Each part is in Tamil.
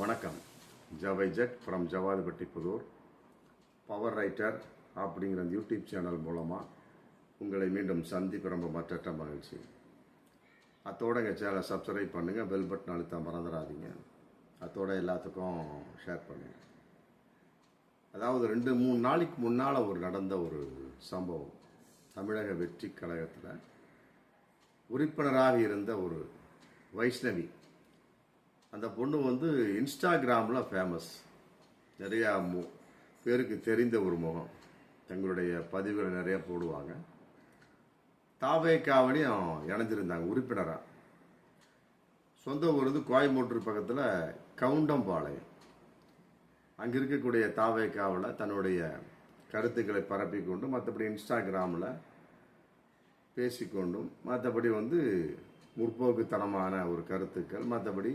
வணக்கம். ஜவை jug from Javadhipatti Puthur. Power writer அப்படிங்கிற அந்த யூடியூப் சேனல் மூலமாக உங்களை மீண்டும் சந்திப்பு ரொம்ப மற்றற்ற மகிழ்ச்சி. அத்தோட எங்கள் சேனலை சப்ஸ்கிரைப் பண்ணுங்கள் பெல் பட்டன் அழுத்த மறந்துடாதீங்க. அத்தோட எல்லாத்துக்கும் ஷேர் பண்ணுங்கள் அதாவது ரெண்டு மூணு நாளைக்கு முன்னால் ஒரு நடந்த ஒரு சம்பவம். தமிழக வெற்றி கழகத்தில் உறுப்பினராக இருந்த ஒரு வைஷ்ணவி. அந்த பொண்ணு வந்து இன்ஸ்டாகிராமில் ஃபேமஸ் நிறையா மு பேருக்கு தெரிந்த ஒரு முகம். தங்களுடைய பதிவுகளை நிறைய போடுவாங்க. தாவேக்காவிலையும் இணைஞ்சிருந்தாங்க உறுப்பினராக சொந்த ஊர் வந்து கோயம்புத்தூர் பக்கத்தில் கவுண்டம்பாளையம். அங்கே இருக்கக்கூடிய தாவேக்காவில் தன்னுடைய கருத்துக்களை பரப்பிக்கொண்டு மற்றபடி இன்ஸ்டாகிராமில் பேசிக்கொண்டும் மற்றபடி வந்து முற்போக்குத்தனமான ஒரு கருத்துக்கள் மற்றபடி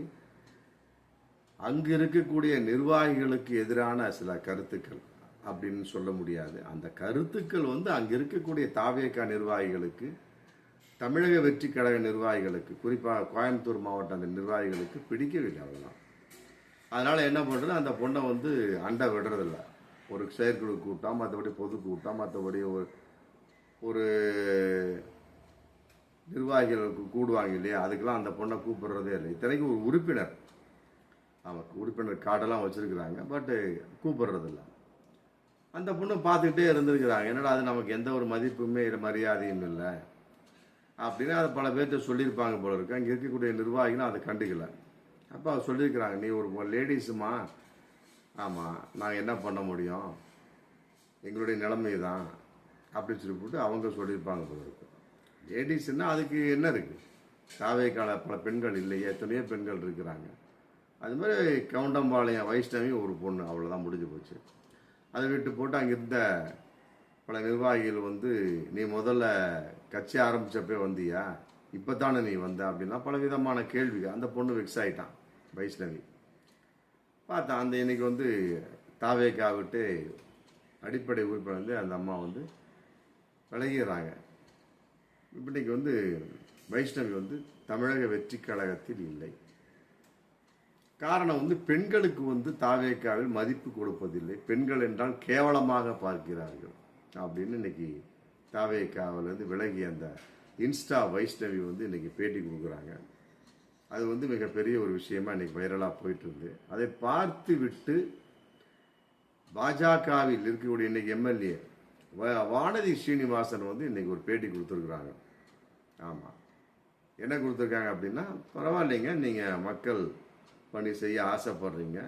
அங்கு இருக்கக்கூடிய நிர்வாகிகளுக்கு எதிரான சில கருத்துக்கள் அப்படின்னு சொல்ல முடியாது. அந்த கருத்துக்கள் வந்து அங்க இருக்கக்கூடிய தாவேக்கா நிர்வாகிகளுக்கு தமிழக வெற்றி கழக நிர்வாகிகளுக்கு குறிப்பாக கோயம்புத்தூர் மாவட்ட அந்த நிர்வாகிகளுக்கு பிடிக்கவில்லை அவ்வளோதான் அதனால் என்ன பண்ணுறது அந்த பொண்ணை வந்து அண்டை விடுறதில்ல. ஒரு செயற்குழு கூட்டம் மற்றபடி பொது கூட்டம் மற்றபடி ஒரு ஒரு நிர்வாகிகளுக்கு கூடுவாங்க இல்லையா? அதுக்கெல்லாம் அந்த பொண்ணை கூப்பிடுறதே இல்லை. இத்தனைக்கும் ஒரு உறுப்பினர். ஆமாம் உறுப்பினர் கார்டெல்லாம் வச்சுருக்குறாங்க பட்டு கூப்பிடுறதில்ல. அந்த பொண்ணு பார்த்துக்கிட்டே இருந்திருக்கிறாங்க. என்னடா அது நமக்கு எந்த ஒரு மதிப்புமே இல்லை மரியாதையும் இல்லை. அப்படின்னு அதை பல பேர்த்த சொல்லியிருப்பாங்க போல இருக்கு. அங்கே இருக்கக்கூடிய நிர்வாகிகளும் அதை கண்டுக்கல. அப்போ அவர் சொல்லியிருக்கிறாங்க நீ ஒரு லேடிஸுமா? ஆமாம் நாங்கள் என்ன பண்ண முடியும்? எங்களுடைய நிலைமை தான் அப்படின்னு சொல்லி போட்டு அவங்க சொல்லியிருப்பாங்க போல இருக்கு. லேடிஸ்னால் அதுக்கு என்ன இருக்குது காவேக்கால கால பல பெண்கள் இல்லையே எத்தனையோ பெண்கள் இருக்கிறாங்க. அது மாதிரி கவுண்டம்பாளையம் வைஷ்ணவி ஒரு பொண்ணு அவ்வளோதான் முடிஞ்சு போச்சு. அதை விட்டு போட்டு அங்கே இருந்த பல நிர்வாகிகள் வந்து நீ முதல்ல கட்சி ஆரம்பிச்சப்பே வந்தியா? இப்போ தானே நீ வந்த? அப்படின்னா பல விதமான கேள்வி அந்த பொண்ணு வெக்ஸ் ஆகிட்டான் வைஷ்ணவி. பார்த்தா அந்த இன்னைக்கு வந்து தாவேக்கா விட்டு அடிப்படை உறுப்பினர் வந்து அந்த அம்மா வந்து விலகிடுறாங்க. இன்னைக்கு வந்து வைஷ்ணவி வந்து தமிழக வெற்றி கழகத்தில் இல்லை. காரணம் வந்து பெண்களுக்கு வந்து தாவேக்காவில் மதிப்பு கொடுப்பதில்லை. பெண்கள் என்றால் கேவலமாக பார்க்கிறார்கள். அப்படின்னு இன்னைக்கு தாவேக்காவிலிருந்து விலகி அந்த இன்ஸ்டா வைஷ்ணவி வந்து இன்னைக்கு பேட்டி கொடுக்குறாங்க. அது வந்து மிகப்பெரிய ஒரு விஷயமா இன்னைக்கு வைரலாக போயிட்டு இருந்து அதை பார்த்து விட்டு பாஜகவில் இருக்கக்கூடிய இன்னைக்கு எம்எல்ஏ வானதி ஸ்ரீனிவாசன் வந்து இன்னைக்கு ஒரு பேட்டி கொடுத்துருக்குறாங்க. ஆமாம் என்ன கொடுத்துருக்காங்க அப்படின்னா பரவாயில்லைங்க நீங்கள் மக்கள் பணி செய்ய ஆசைப்படுறீங்க.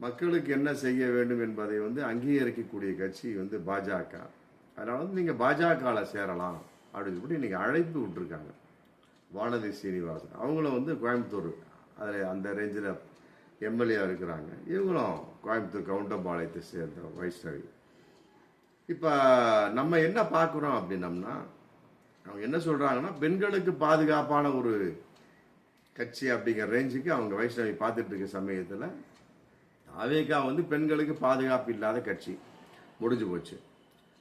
மக்களுக்கு என்ன செய்ய வேண்டும் என்பதை வந்து அங்கீகரிக்கக்கூடிய கட்சி வந்து பாஜக. அதனால வந்து நீங்கள் பாஜகவில் சேரலாம். அப்படின்னு சொல்லி நீங்கள் அழைப்பு விட்டுருக்காங்க. வானதி சீனிவாசன். அவங்களும் வந்து கோயம்புத்தூர் அதில் அந்த ரேஞ்சில் எம்எல்ஏ இருக்கிறாங்க. இவங்களும் கோயம்புத்தூர் கவுண்டம்பாளையத்தை சேர்ந்த வைஷ்ணவி. இப்போ நம்ம என்ன பார்க்குறோம் அப்படின்னம்னா அவங்க என்ன சொல்கிறாங்கன்னா பெண்களுக்கு பாதுகாப்பான ஒரு கட்சி அப்படிங்கிற ரேஞ்சுக்கு அவங்க வைஷ்ணவி பார்த்துட்டு இருக்க சமயத்தில் அவேகா வந்து பெண்களுக்கு பாதுகாப்பு இல்லாத கட்சி. முடிஞ்சு போச்சு.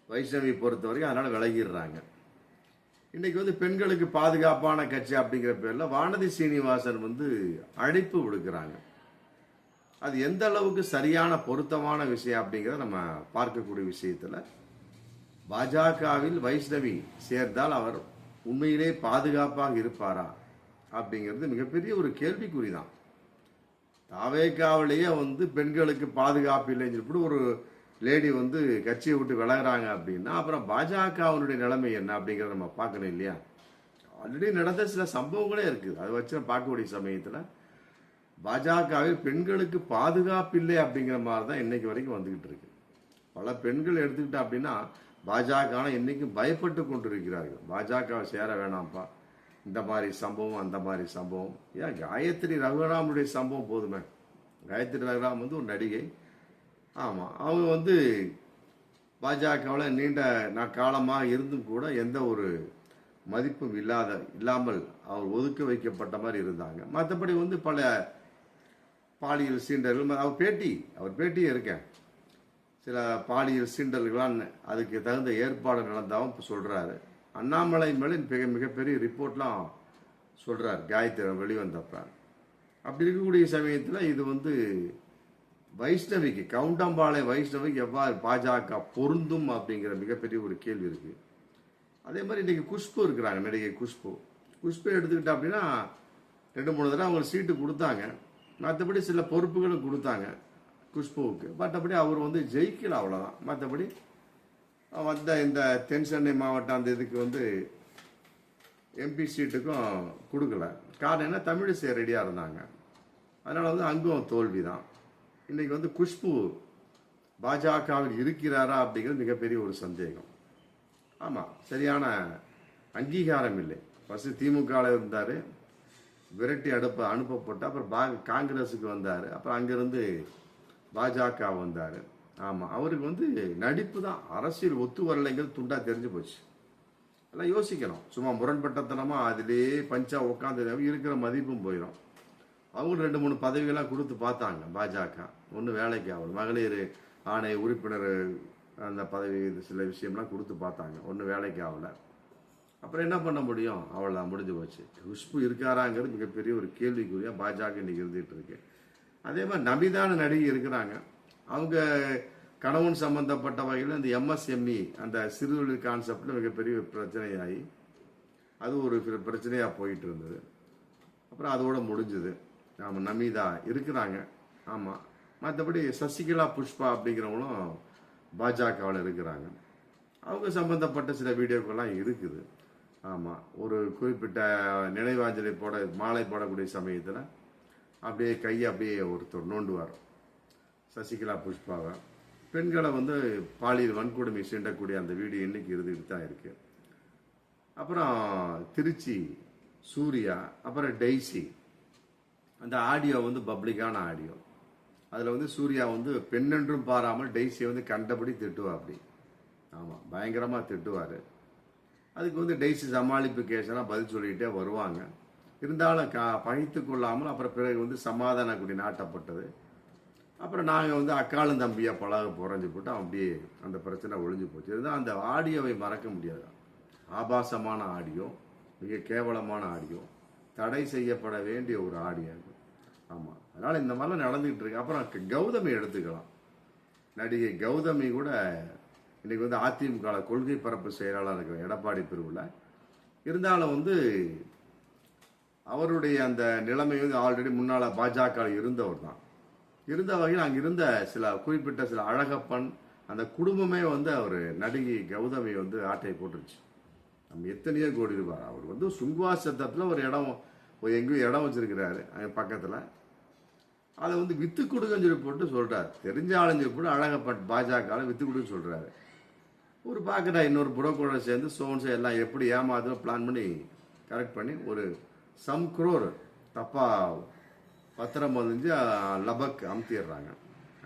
வைஷ்ணவி பொறுத்த வரைக்கும் அதனால் விலகிடுறாங்க. இன்றைக்கி வந்து பெண்களுக்கு பாதுகாப்பான கட்சி அப்படிங்கிற பேரில் வானதி சீனிவாசன் வந்து அழைப்பு விடுக்கிறாங்க. அது எந்த அளவுக்கு சரியான பொருத்தமான விஷயம் அப்படிங்கிறத நம்ம பார்க்கக்கூடிய விஷயத்தில் பாஜகவில் வைஷ்ணவி சேர்ந்தால் அவர் உண்மையிலே பாதுகாப்பாக இருப்பாரா? அப்படிங்கிறது மிகப்பெரிய ஒரு கேள்விக்குறி தான் தாவேக்காவிலேயே வந்து பெண்களுக்கு பாதுகாப்பு இல்லைன்னு சொல்லிட்டு ஒரு லேடி வந்து கட்சியை விட்டு விலகிறாங்க அப்படின்னா அப்புறம் பாஜகவினுடைய நிலைமை என்ன அப்படிங்கிறத நம்ம பார்க்கணும் இல்லையா? ஆல்ரெடி நடந்த சில சம்பவங்களே இருக்குது அதை வச்சு நம்ம பார்க்கக்கூடிய சமயத்தில் பாஜகவில் பெண்களுக்கு பாதுகாப்பு இல்லை அப்படிங்கிற மாதிரி தான் இன்னைக்கு வரைக்கும் வந்துகிட்டு இருக்கு. பல பெண்கள் எடுத்துக்கிட்டா அப்படின்னா பாஜக இன்னைக்கும் பயப்பட்டு கொண்டிருக்கிறார்கள். பாஜகவை சேர வேணாம்ப்பா. இந்த மாதிரி சம்பவம் அந்த மாதிரி சம்பவம். ஏன் காயத்ரி ரகுராமுடைய சம்பவம் போதுமே? காயத்ரி ரகுராம் வந்து ஒரு நடிகை. ஆமாம் அவங்க வந்து பாஜகவில் நீண்ட நான் காலமாக இருந்தும் கூட எந்த ஒரு மதிப்பும் இல்லாத இல்லாமல் அவர் ஒதுக்க வைக்கப்பட்ட மாதிரி இருந்தாங்க. மற்றபடி வந்து பல பாலியல் சீண்டர்கள் அவர் பேட்டி அவர் பேட்டியே இருக்கேன். சில பாலியல் சீண்டல்களாம் அதுக்கு தகுந்த ஏற்பாடு நடந்தாவும் இப்போ சொல்கிறாரு அண்ணாமலை மேலே மிக மிகப்பெரிய ரிப்போர்ட்லாம் சொல்கிறார் காயத்திரம் வெளிவந்தப்பார் அப்படி இருக்கக்கூடிய சமயத்தில் இது வந்து வைஷ்ணவிக்கு கவுண்டம்பாளைய வைஷ்ணவிக்கு எவ்வாறு பாஜக பொருந்தும் அப்படிங்கிற மிகப்பெரிய ஒரு கேள்வி இருக்குது அதே மாதிரி இன்னைக்கு குஷ்பு இருக்கிறாங்க நடிகை குஷ்பு. குஷ்பு எடுத்துக்கிட்டா அப்படின்னா ரெண்டு மூணு தடவை அவங்களுக்கு சீட்டு கொடுத்தாங்க. மற்றபடி சில பொறுப்புகளும் கொடுத்தாங்க குஷ்புவுக்கு. மற்றபடி அவர் வந்து ஜெயிக்கல அவ்வளோதான் மற்றபடி வந்த இந்த தென் சென்னை மாவட்டம் அந்த இதுக்கு வந்து எம்பி சீட்டுக்கும் கொடுக்கல. காரணம் என்ன? தமிழிசை ரெடியாக இருந்தாங்க. அதனால் வந்து அங்கும் தோல்வி தான் இன்னைக்கு வந்து குஷ்பு பாஜகவில் இருக்கிறாரா அப்படிங்கிறது மிகப்பெரிய ஒரு சந்தேகம். ஆமாம் சரியான அங்கீகாரம் இல்லை. ஃபஸ்ட்டு திமுகவில் இருந்தார். விரட்டி அடுப்ப அனுப்பப்பட்டு அப்புறம் பா காங்கிரஸுக்கு வந்தார். அப்புறம் அங்கேருந்து பாஜக வந்தார். ஆமாம் அவருக்கு வந்து நடிப்பு தான் அரசியல் ஒத்து வரலைங்கிறது துண்டா தெரிஞ்சு போச்சு. எல்லாம் யோசிக்கணும். சும்மா முரண்பட்டத்தனமா அதிலே பஞ்சா உட்காந்து இருக்கிற மதிப்பும் போயிடும் அவங்க ரெண்டு மூணு பதவிகள்லாம் கொடுத்து பார்த்தாங்க பாஜக. ஒன்றும் வேலைக்கு ஆகல. மகளிர் ஆணைய உறுப்பினர் அந்த பதவி சில விஷயம்லாம் கொடுத்து பார்த்தாங்க. ஒன்றும் வேலைக்கு ஆகல. அப்புறம் என்ன பண்ண முடியும்? அவளை முடிஞ்சு போச்சு. குஷ்பு இருக்காராங்கிறது மிகப்பெரிய ஒரு கேள்விக்குறியாக பாஜக இன்னைக்கு இருந்துகிட்டு இருக்கு. அதே மாதிரி நபிதான நடிகை இருக்கிறாங்க. அவங்க கணவன் சம்பந்தப்பட்ட வகையில் இந்த எம்எஸ்எம்இ அந்த சிறுதொழில் கான்செப்டில் மிகப்பெரிய பிரச்சனையாகி அது ஒரு பிர- போயிட்டு இருந்தது. அப்புறம் அதோட முடிஞ்சது. ஆமாம் நமிதா இருக்கிறாங்க. ஆமாம் மற்றபடி சசிகலா புஷ்பா அப்படிங்கிறவங்களும் பாஜகவில் இருக்கிறாங்க. அவங்க சம்பந்தப்பட்ட சில வீடியோக்கள்லாம் இருக்குது. ஆமாம் ஒரு குறிப்பிட்ட நினைவாஞ்சலி போட மாலை போடக்கூடிய சமயத்தில் அப்படியே கையை அப்படியே ஒருத்தர் நோண்டுவார். சசிகலா புஷ்பாவை. பெண்களை வந்து பாலியல் வன்கொடுமை சீண்டக்கூடிய அந்த வீடியோ இன்னைக்கு இருந்துகிட்டு தான் இருக்கு. அப்புறம் திருச்சி சூர்யா அப்புறம் டெய்ஸி அந்த ஆடியோ வந்து பப்ளிக்கான ஆடியோ. அதில் வந்து சூர்யா வந்து பெண்ணென்றும் பாராமல் டெய்ஸியை வந்து கண்டபடி திட்டுவா அப்படி ஆமாம் பயங்கரமாக திட்டுவார். அதுக்கு வந்து டெய்ஸி சமாளிப்பு கேஸெல்லாம் பதில் சொல்லிக்கிட்டே வருவாங்க. இருந்தாலும் கா பகைத்து கொள்ளாமல் அப்புறம் பிறகு வந்து சமாதான குடி நாட்டப்பட்டது. அப்புறம் நாங்கள் வந்து அக்காலும் தம்பியாக பழக புறஞ்சு போட்டு அப்படியே அந்த பிரச்சனை ஒழிஞ்சு போச்சு. இதுதான் அந்த ஆடியோவை மறக்க முடியாது. ஆபாசமான ஆடியோ மிக கேவலமான ஆடியோ தடை செய்யப்பட வேண்டிய ஒரு ஆடியோ ஆமாம் அதனால் இந்த மாதிரிலாம் நடந்துகிட்டு இருக்கு. அப்புறம் கௌதமி எடுத்துக்கலாம். நடிகை கௌதமி கூட இன்றைக்கி வந்து அதிமுக கொள்கை பரப்பு செயலாளர் இருக்கிற எடப்பாடி பிரிவில் இருந்தாலும் வந்து அவருடைய அந்த நிலைமை வந்து ஆல்ரெடி முன்னால் பாஜக இருந்தவர் தான். இருந்த வகையில் அங்கே இருந்த சில குறிப்பிட்ட சில அழகப்பன் அந்த குடும்பமே வந்து அவர் நடிகை கௌதமி வந்து ஆட்டை போட்டுருச்சு. நம்ம எத்தனையோ கோடி ரூபாய். அவர் வந்து சுங்குவா சத்தத்தில் ஒரு இடம் ஒரு எங்கேயோ இடம் வச்சிருக்கிறாரு அங்க பக்கத்தில். அதை வந்து வித்து கொடுங்கன்னு சொல்லி போட்டு சொல்றாரு. தெரிஞ்ச ஆளுங்க போட்டு அழகப்பட் பாஜக வித்து கொடுன்னு சொல்றாரு. ஒரு பார்க்குறா இன்னொரு புரோக்கரோட சேர்ந்து சோன்ஸ் எல்லாம் எப்படி ஏமாதும் பிளான் பண்ணி கரெக்ட் பண்ணி ஒரு சம் குரோர் தப்பா பத்திரம் பதிஞ்சு லபக் அமுத்திடுறாங்க.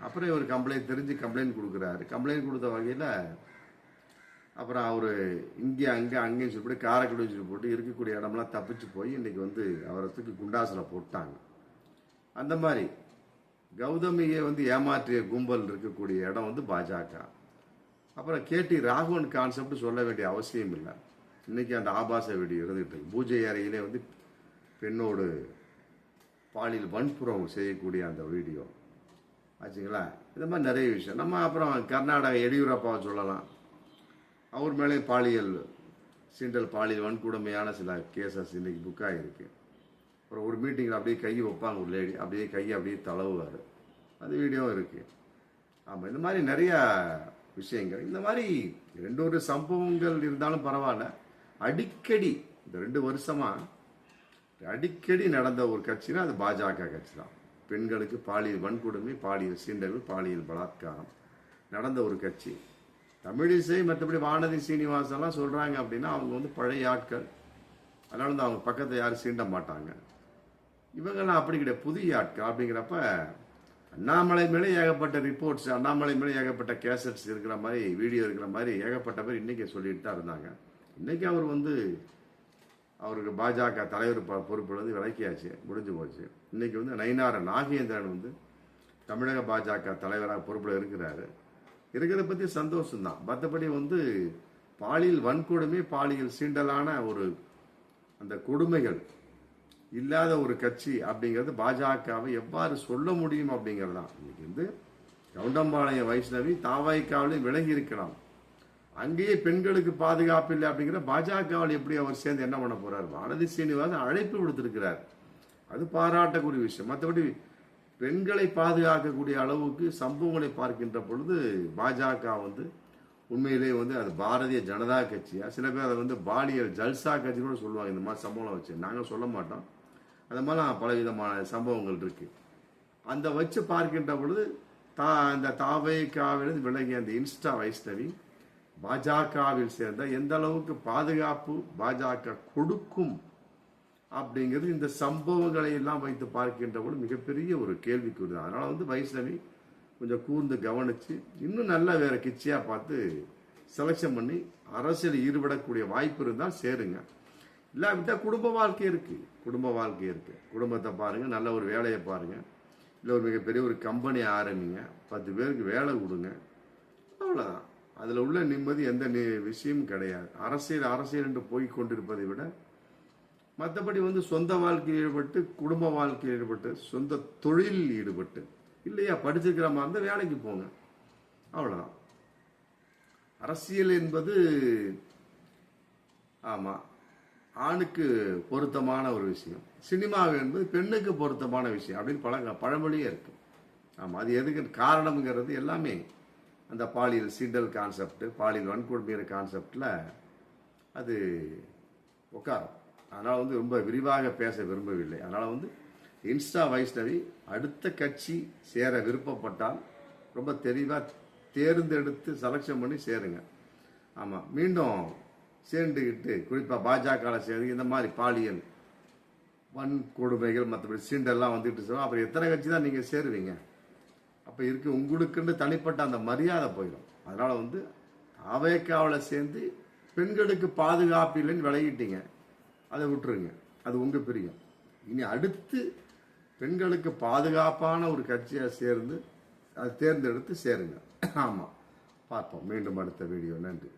அப்புறம் இவர் கம்ப்ளைண்ட் தெரிஞ்சு கம்ப்ளைண்ட் கொடுக்குறாரு. கம்ப்ளைண்ட் கொடுத்த வகையில் அப்புறம் அவர் இங்கே அங்கே அங்கேயும் சொல்லிட்டு காரைக்குடி சொல்லி போட்டு இருக்கக்கூடிய இடம்லாம் தப்பிச்சு போய் இன்னைக்கு வந்து அவரை தூக்கி குண்டாசில் போட்டாங்க. அந்த மாதிரி கௌதமியை வந்து ஏமாற்றிய கும்பல் இருக்கக்கூடிய இடம் வந்து பாஜக. அப்புறம் கேடி ராகவன் கான்செப்ட் சொல்ல வேண்டிய அவசியம் இல்லை. இன்னைக்கு அந்த ஆபாச வீடியோ இருந்துகிட்டு பூஜை அறையிலே வந்து பெண்ணோடு பாலியல் வன்புறம் செய்யக்கூடிய அந்த வீடியோ. ஆச்சுங்களா? இந்த மாதிரி நிறைய விஷயம். நம்ம அப்புறம் கர்நாடக எடியூரப்பாவை சொல்லலாம். அவர் மேலே பாலியல் சீண்டல் பாலியல் வன்கொடுமையான சில கேசஸ் இன்னைக்கு புக்காக இருக்குது அப்புறம் ஒரு மீட்டிங்கில் அப்படியே கையை வைப்பாங்க ஒரு லேடி அப்படியே கையை அப்படியே தளவுவார் அது வீடியோவும் இருக்குது ஆமாம் இந்த மாதிரி நிறையா விஷயங்கள். இந்த மாதிரி ரெண்டு ஒரு சம்பவங்கள் இருந்தாலும் பரவாயில்ல. அடிக்கடி இந்த ரெண்டு வருஷமாக அடிக்கடி நடந்த ஒரு கட்சினா அது பாஜக கட்சி தான் பெண்களுக்கு பாலியல் வன்கொடுமை பாலியல் சீண்டல் பாலியல் பலாத்காரம் நடந்த ஒரு கட்சி. தமிழிசை மற்றபடி வானதி சீனிவாசெல்லாம் சொல்றாங்க அப்படின்னா அவங்க வந்து பழைய ஆட்கள். அதனால வந்து அவங்க பக்கத்தை யாரும் சீண்ட மாட்டாங்க. இவங்கெல்லாம் அப்படி கிடையாது. புதிய ஆட்கள் அப்படிங்கிறப்ப அண்ணாமலை மேலே ஏகப்பட்ட ரிப்போர்ட்ஸ் அண்ணாமலை மேலே ஏகப்பட்ட கேசட்ஸ் இருக்கிற மாதிரி வீடியோ இருக்கிற மாதிரி ஏகப்பட்ட பேர் இன்னைக்கு சொல்லிட்டு தான் இருந்தாங்க. இன்னைக்கு அவர் வந்து அவருக்கு பாஜக தலைவர் ப- பொறுப்புல விலக்கியாச்சு முடிஞ்சு போச்சு. இன்றைக்கி வந்து நயினார நாகேந்திரன் வந்து தமிழக பாஜக தலைவராக பொறுப்பில் இருக்கிறாரு. இருக்கிறத பற்றி சந்தோஷம்தான். மற்றபடி வந்து பாலியல் வன்கொடுமை பாலியல் சீண்டலான ஒரு அந்த கொடுமைகள் இல்லாத ஒரு கட்சி அப்படிங்கிறது பாஜகவை எவ்வாறு சொல்ல முடியும் அப்படிங்கிறது தான் இன்னைக்கு வந்து கவுண்டம்பாளையம் வைஷ்ணவி தாவாய்க்காவிலையும் விலகி இருக்கலாம். அங்கேயே பெண்களுக்கு பாதுகாப்பு இல்லை அப்படிங்கிற பாஜகவில் எப்படி அவர் சேர்ந்து என்ன பண்ண போறார்? வானதி சீனிவாசன் அழைப்பு விடுத்திருக்கிறார். அது பாராட்டக்கூடிய விஷயம். மற்றபடி பெண்களை பாதுகாக்கக்கூடிய அளவுக்கு சம்பவங்களை பார்க்கின்ற பொழுது பாஜக வந்து உண்மையிலே வந்து அது பாரதிய ஜனதா கட்சியா? சில பேர் அதை வந்து பாலியல் ஜல்சா கட்சி கூட சொல்லுவாங்க. இந்த மாதிரி சம்பவம் வச்சு. நாங்கள் சொல்ல மாட்டோம். அந்த மாதிரிலாம் பல விதமான சம்பவங்கள் இருக்கு. அந்த வச்சு பார்க்கின்ற பொழுது தா அந்த தாவைக்காவிலிருந்து விலகிய அந்த இன்ஸ்டா வைஷ்ணவி பாஜகவில் சேர்ந்த எந்த அளவுக்கு பாதுகாப்பு பாஜக கொடுக்கும் அப்படிங்கிறது இந்த சம்பவங்களை எல்லாம் வைத்து பார்க்கின்ற போது மிகப்பெரிய ஒரு கேள்விக்குறி தான் அதனால வந்து வைஷ்ணவி கொஞ்சம் கூர்ந்து கவனிச்சு இன்னும் நல்லா வேற கிச்சியா பார்த்து செலெக்ஷன் பண்ணி அரசியல் ஈடுபடக்கூடிய வாய்ப்பு இருந்தால் சேருங்க. இல்லாவிட்டா குடும்ப வாழ்க்கை இருக்கு. குடும்ப வாழ்க்கை இருக்கு. குடும்பத்தை பாருங்க நல்ல ஒரு வேலையை பாருங்க. இல்லை ஒரு மிகப்பெரிய ஒரு கம்பெனி ஆரம்பிங்க. பத்து பேருக்கு வேலை கொடுங்க. அவ்வளோதான் அதில் உள்ள நிம்மதி எந்த விஷயமும் கிடையாது. அரசியல் அரசியல் என்று போய் கொண்டிருப்பதை விட மற்றபடி வந்து சொந்த வாழ்க்கையில் ஈடுபட்டு குடும்ப வாழ்க்கையில் ஈடுபட்டு சொந்த தொழிலில் ஈடுபட்டு இல்லையா படிச்சிருக்கிற மாதிரி இருந்தால் வேலைக்கு போங்க. அவ்வளோதான் அரசியல் என்பது ஆமாம் ஆணுக்கு பொருத்தமான ஒரு விஷயம். சினிமா என்பது பெண்ணுக்கு பொருத்தமான விஷயம் அப்படின்னு பழ பழமொழியே இருக்கு. ஆமாம் அது எதுக்கு காரணம்ங்கிறது எல்லாமே அந்த பாலியல் சீண்டல் கான்செப்ட் பாலியல் வன்கொடுமைங்கிற கான்செப்டில் அது உட்காரும் அதனால் வந்து ரொம்ப விரிவாக பேச விரும்பவில்லை. அதனால் வந்து இன்ஸ்டா வைஷ்ணவி அடுத்த கட்சி சேர விருப்பப்பட்டால் ரொம்ப தெளிவாக தேர்ந்தெடுத்து செலெக்ஷன் பண்ணி சேருங்க. ஆமாம் மீண்டும் சேர்ந்துக்கிட்டு குறிப்பாக பாஜகவில் சேர்ந்து இந்த மாதிரி பாலியல் வன்கொடுமைகள் மற்றபடி சீண்டெல்லாம் வந்துட்டு சொல்லுவோம் அப்புறம் எத்தனை கட்சி தான் நீங்கள் சேருவீங்க? அப்போ இருக்கு உங்களுக்குன்னு தனிப்பட்ட அந்த மரியாதை போயிடும். அதனால வந்து அவைக்காவில் சேர்ந்து பெண்களுக்கு பாதுகாப்பு இல்லைன்னு விளையிட்டீங்க அதை விட்டுருங்க. அது உங்க பிரியம். இனி அடுத்து பெண்களுக்கு பாதுகாப்பான ஒரு கட்சியாக சேர்ந்து அதை தேர்ந்தெடுத்து சேருங்க. ஆமாம் பார்ப்போம். மீண்டும் அடுத்த வீடியோ. நன்றி.